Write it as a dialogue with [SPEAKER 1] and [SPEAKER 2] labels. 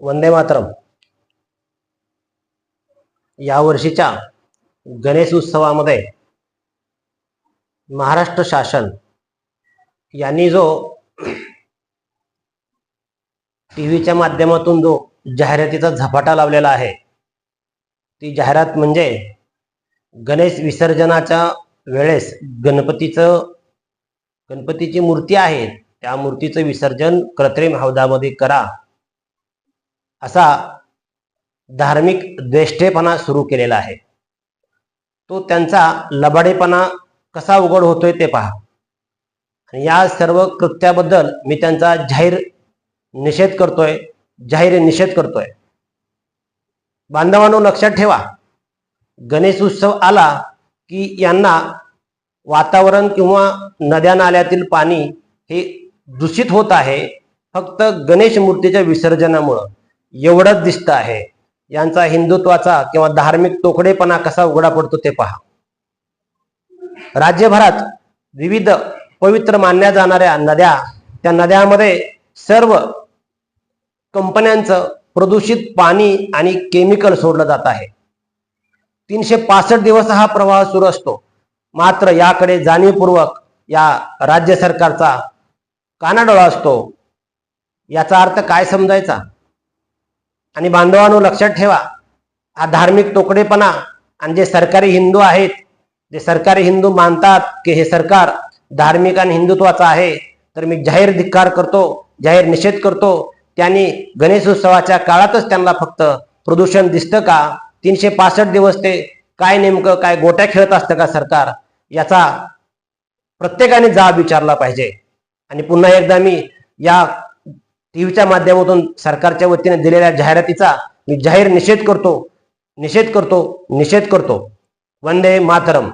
[SPEAKER 1] वंदे मातरम. या वर्षीच्या गणेश उत्सवामध्ये महाराष्ट्र शासन यांनी जो टी व्हीच्या माध्यमातून जो जाहिरातीचा झपाटा लावलेला आहे ती जाहिरात म्हणजे गणेश विसर्जनाच्या वेळेस गणपतीचं गणपतीची मूर्ती आहे त्या मूर्तीचं विसर्जन कृत्रिम हौदामध्ये करा. असा धार्मिक द्वेष्टेपणा सुरू केलेला आहे. तो त्यांचा लबाडेपणा कसा उघड होतोय ते पहा. आणि या सर्व कृत्याबद्दल मी त्यांचा जाहीर निषेध करतोय जाहीर निषेध करतोय. बांधवांनो लक्षात ठेवा. गणेश उत्सव आला की यांना वातावरण किंवा नद्या नाल्यातील पाणी हे दूषित होत आहे. फक्त गणेश मूर्तीच्या विसर्जनामुळं. एवढंच दिसत आहे. यांचा हिंदुत्वाचा किंवा धार्मिक तोकडेपणा कसा उघडा पडतो ते पहा. राज्यभरात विविध पवित्र मानल्या जाणाऱ्या नद्या त्या नद्यामध्ये सर्व कंपन्यांचं प्रदूषित पाणी आणि केमिकल सोडलं जात आहे. तीनशे पासष्ट दिवस हा प्रवाह सुरू असतो. मात्र याकडे जाणीवपूर्वक या राज्य सरकारचा कानाडोळा असतो. याचा अर्थ काय समजायचा? आणि बांधवांनो लक्षात ठेवा हा धार्मिक तोकडेपणा आणि जे सरकारी हिंदू आहेत जे सरकारी हिंदू मानतात की हे सरकार धार्मिक आणि हिंदुत्वाचं आहे तर मी जाहीर धिक्कार करतो जाहीर निषेध करतो. त्यांनी गणेशोत्सवाच्या काळातच त्यांना फक्त प्रदूषण दिसतं का? तीनशे पासष्ट दिवस ते काय नेमकं काय गोट्या खेळत असतं का सरकार? याचा प्रत्येकाने जाब विचारला पाहिजे. आणि पुन्हा एकदा मी या टीव्हीच्या माध्यमातून सरकारच्या वतीने दिलेल्या जाहिरातीचा मी जाहीर निषेध करतो निषेध करतो निषेध करतो. वंदे मातरम.